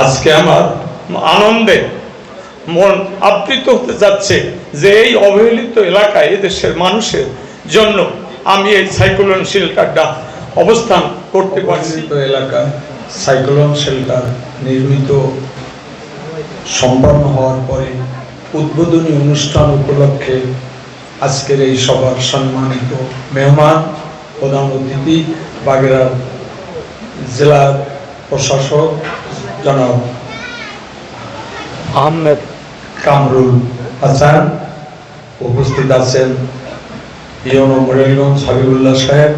আজকে আমার আনন্দে মন আপ্লিত হতে যাচ্ছে যে এই অবহেলিত এলাকায় এদেশের মানুষের জন্য আমি এই সাইক্লোন শিল্ডারটা অবস্থান করতে পারছি। এলাকায় সাইক্লোন শেল্টার নির্মিত সম্পন্ন হওয়ার পরে উদ্বোধনী অনুষ্ঠান উপলক্ষে আজকের এই সবার সম্মানিত মেহমান, প্রধান অতিথি, বাগেরহাট জেলার প্রশাসক জনাব আহমেদ কামরুল হাসান উপস্থিত আছেন ইয়নো মোরেলগঞ্জ হাবিবুল্লাহ সাহেব।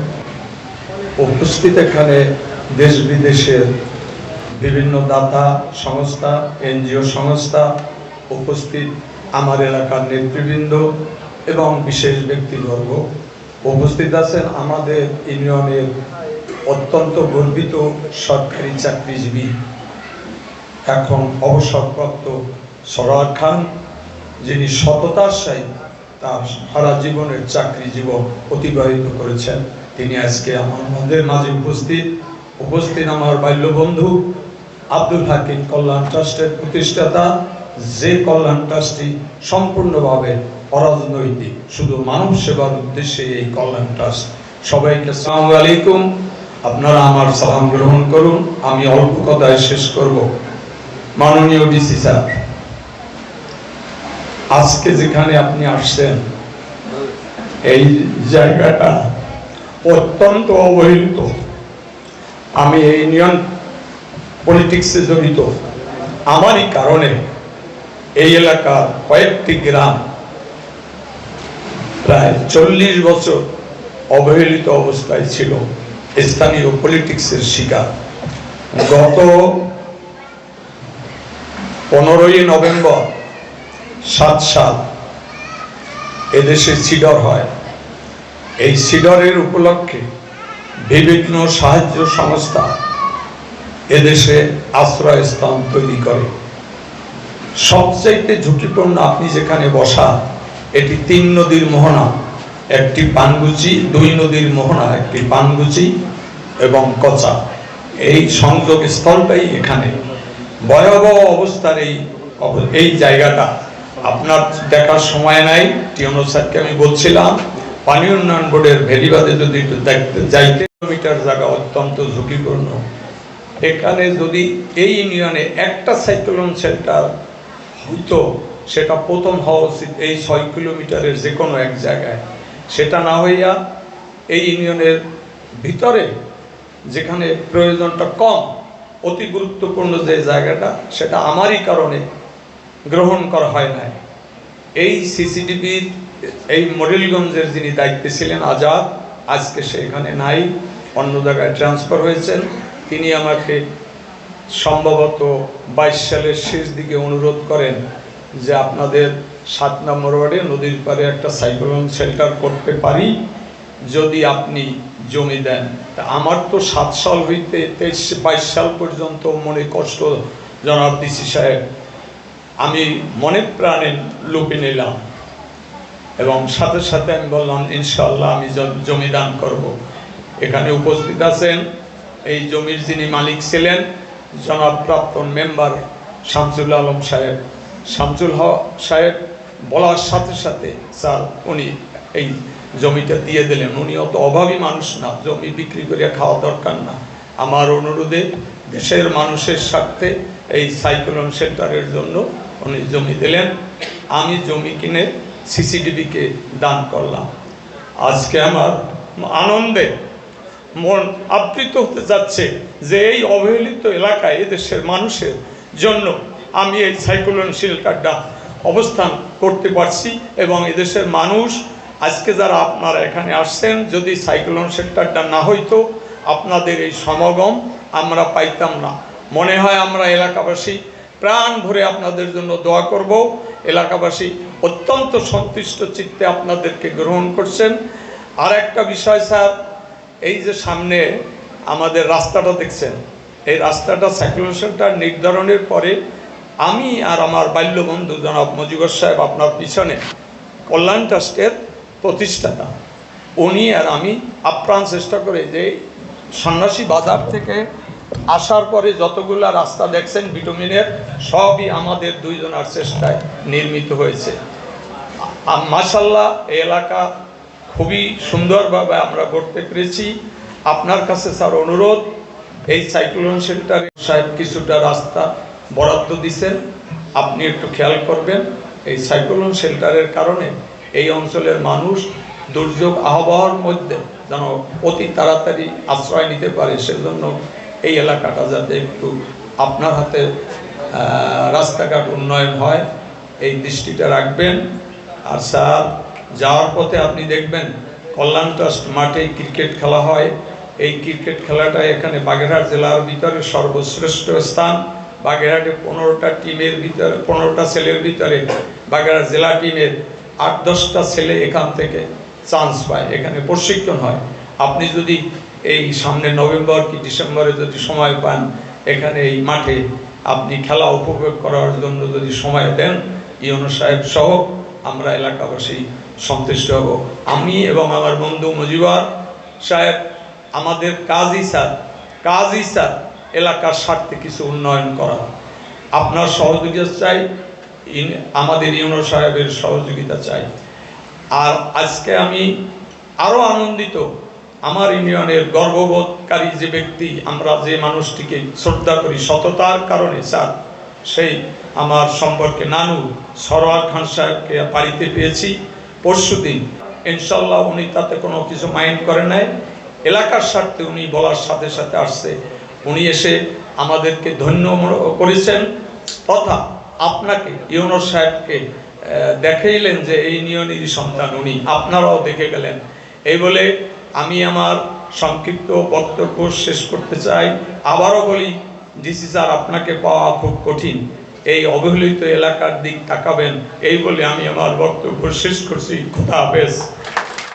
উপস্থিত এখানে দেশ বিদেশের বিভিন্ন দাতা সংস্থা, এনজিও সংস্থা উপস্থিত আমার এলাকার নেতৃবৃন্দ এবং বিশেষ ব্যক্তিবর্গ উপস্থিত আছেন আমাদের ইউনিয়নের অত্যন্ত গর্বিত সরকারি চাকরিজীবী এখন অবসরপ্রাপ্ত সরার খান, যিনি সততার সহিত তার সারা জীবনের চাকরি জীবন অতিবাহিত করেছেন। তিনি আজকে আমার মধ্যে মাঝে উপস্থিত। উপস্থিত আমার বাল্যবন্ধু আব্দুল হাকিম কল্যাণ ট্রাস্টের প্রতিষ্ঠাতা। যে কল্যাণ ট্রাস্টটি সম্পূর্ণভাবে অরাজনৈতিক, শুধু মানব সেবার উদ্দেশ্যে এই কল্যাণ ট্রাস্ট। সবাইকে আসসালামু আলাইকুম। আপনারা আমার সালাম গ্রহণ করুন। আমি অল্প কথায় শেষ করব। মাননীয় ডিসি স্যার, আজকে যেখানে আপনি আসছেন, এই জায়গাটা অত্যন্ত অবহেলিত। আমি এই ইউনিয়ন পলিটিক্সে জড়িত। আমারই কারণে এই এলাকার কয়েকটি গ্রাম প্রায় চল্লিশ বছর অবহেলিত অবস্থায় ছিল। স্থানীয় পলিটিক্সের শিকার। গত পনেরোই নভেম্বর, সাত সাল, এদেশে সিডর হয়। এই সিডরের উপলক্ষে বিভিন্ন সাহায্য সংস্থা এদেশে আশ্রয়স্থান তৈরি করে। সবচাইতে ঝুঁকিপূর্ণ আপনি যেখানে বসা, এটি তিন নদীর মোহনা, একটি পানগুচি, দুই নদীর মোহনা, একটি পানগুচি এবং কচা। এই সংযোগ স্থলটাই এখানে। ভয়াবহ অবস্থার এই এই জায়গাটা। আপনার দেখার সময় নাই টিউনো স্যারকে আমি বলছিলাম, পানি উন্নয়ন বোর্ডের ভেরিবাদে যদি একটু দেখতে যাইতে কিলোমিটার জায়গা অত্যন্ত ঝুঁকিপূর্ণ। এখানে যদি এই ইউনিয়নে একটা সাইক্লোন সেন্টার হইতো, সেটা প্রথম হওয়া উচিত এই ছয় কিলোমিটারের যে কোনো এক জায়গায়। সেটা না হইয়া এই ইউনিয়নের ভিতরে যেখানে প্রয়োজনটা কম অতি গুরুত্বপূর্ণ যে জায়গাটা, সেটা আমারই কারণে গ্রহণ করা হয় নাই। এই সিসিটিভির এই মডেলগঞ্জের যিনি দায়িত্বে ছিলেন, আজাদ, আজকে সে এখানে নাই, অন্য জায়গায় ট্রান্সফার হয়েছেন। তিনি আমাকে সম্ভবত বাইশ সালের শেষ দিকে অনুরোধ করেন যে আপনাদের সাত নম্বর ওয়ার্ডে নদীর পাড়ে একটা সাইক্লোন শেল্টার করতে পারি। যদি আপনি জমি দেন। তা আমার তো সাত সাল হইতে তেইশ, বাইশ সাল পর্যন্ত মনে কষ্ট, জনাব ডিসি সাহেব। আমি মনে প্রাণে লুপে নিলাম এবং সাথে সাথে আমি বললাম ইনশাল্লাহ আমি জমি দান করব। এখানে উপস্থিত আছেন এই জমির যিনি মালিক ছিলেন, জনাব প্রাক্তন মেম্বার শামসুল আলম সাহেব। শামসুল হক সাহেব বলার সাথে সাথে, স্যার, উনি এই জমিটা দিয়ে দিলেন। উনি অত অভাবী মানুষ না, জমি বিক্রি করে খাওয়া দরকার না। আমার অনুরোধে দেশের মানুষের স্বার্থে এই সাইক্লোন সেন্টারের জন্য উনি জমি দিলেন। আমি জমি কিনে সিসিটিভিকে দান করলাম। আজকে আমার আনন্দে মন আপ্লিত হতে যাচ্ছে যে এই অবহেলিত এলাকায় এদেশের মানুষের জন্য আমি এই সাইক্লোন শিল্ডারটা অবস্থান করতে পারছি এবং এদেশের মানুষ আজকে যারা আপনারা এখানে আসছেন, যদি সাইক্লোন সেন্টারটা না হইতো, আপনাদের এই সমাগম আমরা পাইতাম না। মনে হয় আমরা এলাকাবাসী প্রাণ ভরে আপনাদের জন্য দোয়া করব। এলাকাবাসী অত্যন্ত সন্তুষ্ট চিত্তে আপনাদেরকে গ্রহণ করছেন। আর একটা বিষয়, স্যার, এই যে সামনে আমাদের রাস্তাটা দেখছেন, এই রাস্তাটা সাইক্লোন সেন্টার নির্ধারণের পরে আমি আর আমার বাল্যবন্ধু জনাব মজিবর সাহেব আপনার পিছনে কল্যাণ ট্রাস্টের প্রতিষ্ঠাতা। উনি আর আমি আপ্রাণ চেষ্টা করে যে সন্ন্যাসী বাজার থেকে আসার পরে যতগুলা রাস্তা দেখছেন ভিটামিনের সবই আমাদের দুইজনার চেষ্টায় নির্মিত হয়েছে। মাসাল্লাহ এলাকা খুবই সুন্দরভাবে আমরা করতে পেরেছি। আপনার কাছে স্যার অনুরোধ, এই সাইক্লোন সেন্টারে সাহেব কিছুটা রাস্তা বরাদ্দ দিছেন। আপনি একটু খেয়াল করবেন, এই সাইক্লোন সেন্টারের কারণে এই অঞ্চলের মানুষ দুর্যোগ আবহাওয়ার মধ্যে যেন অতি তাড়াতাড়ি আশ্রয় নিতে পারে, সেজন্য এই এলাকাটা যাতে একটু আপনার হাতে রাস্তাঘাট উন্নয়ন হয়, এই দৃষ্টিটা রাখবেন। আর স্যার, যাওয়ার পথে আপনি দেখবেন কল্যাণ ট্রাস্ট মাঠে ক্রিকেট খেলা হয়। এই ক্রিকেট খেলাটা এখানে বাগেরহাট জেলার ভিতরে সর্বশ্রেষ্ঠ স্থান। বাগেরহাটে পনেরোটা টিমের ভিতরে, পনেরোটা ছেলের ভিতরে বাগেরহাট জেলা টিমের আট, দশটা ছেলে এখান থেকে চান্স পায়, এখানে প্রশিক্ষণ হয়। আপনি যদি এই সামনে নভেম্বর কি ডিসেম্বরে যদি সময় পান, এখানে এই মাঠে আপনি খেলা উপভোগ করার জন্য যদি সময় দেন ইউনো সাহেব সহ আমরা এলাকাবাসী সন্তুষ্ট হব। আমি এবং আমার বন্ধু মজিবার সাহেব, আমাদের কাজই স্যার কাজই স্যার, এলাকার স্বার্থে কিছু উন্নয়ন করা। আপনার সহযোগিতা চাই আমাদের ইউনো সাহেবের সহযোগিতা চাই। আর আজকে আমি আরও আনন্দিত, আমার ইউনিয়নের গর্ববোধকারী যে ব্যক্তি, আমরা যে মানুষটিকে শ্রদ্ধা করি সততার কারণে, স্যার, সেই আমার সম্পর্কে নানু সরোয়ার খান সাহেবকে বাড়িতে পেয়েছি। পরশুদিন ইনশাল্লাহ উনি তাতে কোনো কিছু মাইন্ড করে নাই। এলাকার স্বার্থে উনি বলার সাথে সাথে আসছে। উনি এসে আমাদেরকে ধন্য করেছেন। তথা আপনাকে ইউনো সাহেবকে দেখাইলেন যে এই ইউনিয়নেরই সন্তান উনি, আপনারাও দেখে গেলেন। এই বলে আমি আমার সংক্ষিপ্ত বক্তব্য শেষ করতে চাই। আবারও বলি ডিসি স্যার আপনাকে পাওয়া খুব কঠিন। এই অবহেলিত এলাকার দিক তাকাবেন। এই বলে আমি আমার বক্তব্য শেষ করছি। খোদা হাফেজ।